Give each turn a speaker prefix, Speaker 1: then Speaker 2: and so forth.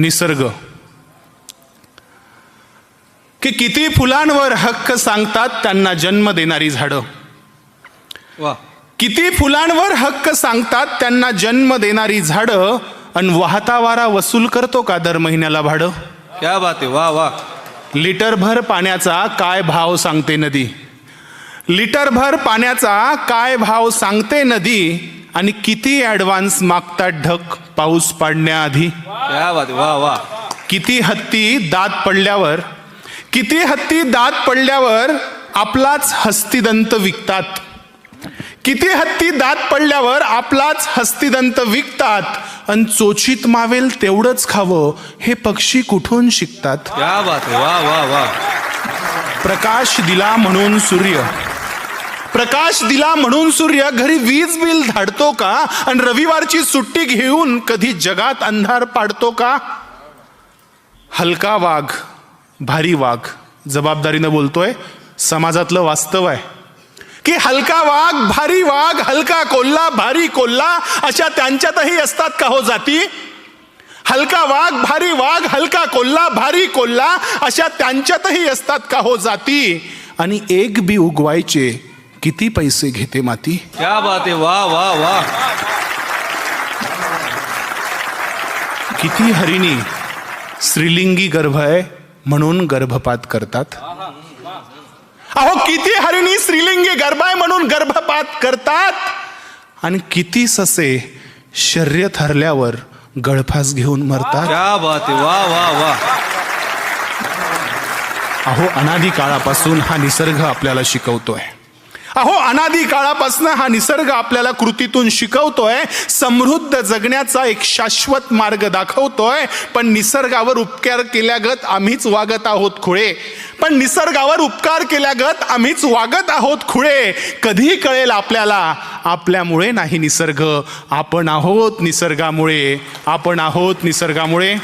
Speaker 1: निसर्ग. की किती फुलांवर हक्क सांगतात त्यांना जन्म देणारी झाडं.
Speaker 2: वा.
Speaker 1: किती फुलांवर हक्क सांगतात त्यांना जन्म देणारी झाडं आणि वाहता वारा वसूल करतो का दर महिन्याला भाडं?
Speaker 2: क्या बात आहे. वा वा.
Speaker 1: लिटरभर पाण्याचा काय भाव सांगते नदी? लिटरभर पाण्याचा काय भाव सांगते नदी? आणि किती ॲडव्हान्स मागतात ढक पाऊस पाडण्याआधी?
Speaker 2: वा वा
Speaker 1: किती हत्ती दात पडल्यावर किती हत्ती दात पडल्यावर आपलाच हस्तिदंत विकतात? किती हत्ती दात पडल्यावर आपलाच हस्तिदंत विकतात? आणि चोचीत मावेल तेवढंच खावं हे पक्षी कुठून शिकतात?
Speaker 2: वा वा वा
Speaker 1: प्रकाश दिला म्हणून सूर्य. प्रकाश दिला म्हणून सूर्य घरी वीज बिल धाडतो का? आणि रविवारची सुट्टी घेऊन कधी जगात अंधार पाडतो का? हलका वाघ भारी वाघ जबाबदारीनं बोलतोय समाजातलं वास्तव आहे. की हलका वाघ भारी वाघ हलका कोल्हा भारी कोल्हा अशा त्यांच्यातही असतात का हो जाती? हलका वाघ भारी वाघ हलका कोल्हा भारी कोल्हा अशा त्यांच्यातही असतात का हो जाती? आणि एक बी उगवायचे किती पैसे घेते माती?
Speaker 2: क्या बात आहे. वा वा वा
Speaker 1: किती हरिणी स्त्रीलिंगी गर्भ आहे म्हणून गर्भपात करतात? अहो किती हरिणी स्त्रीलिंगी गर्भ आहे म्हणून गर्भपात करतात? आणि किती ससे शर्यत हरल्यावर गळफास घेऊन मरतात?
Speaker 2: क्या बात आहे. वा वा वा
Speaker 1: अहो अनादी काळापासून हा निसर्ग आपल्याला शिकवतोय. अहो अनादी काळापासून हा निसर्ग आपल्याला कृतीतून शिकवतोय समृद्ध जगण्याचा एक शाश्वत मार्ग दाखवतोय पण निसर्गावर उपकार केल्यागत आम्हीच वागत आहोत खुळे. पण निसर्गावर उपकार केल्यागत आम्हीच वागत आहोत खुळे. कधी कळेल आपल्याला आपल्यामुळे नाही निसर्ग. आपण आहोत निसर्गामुळे. आपण आहोत निसर्गामुळे.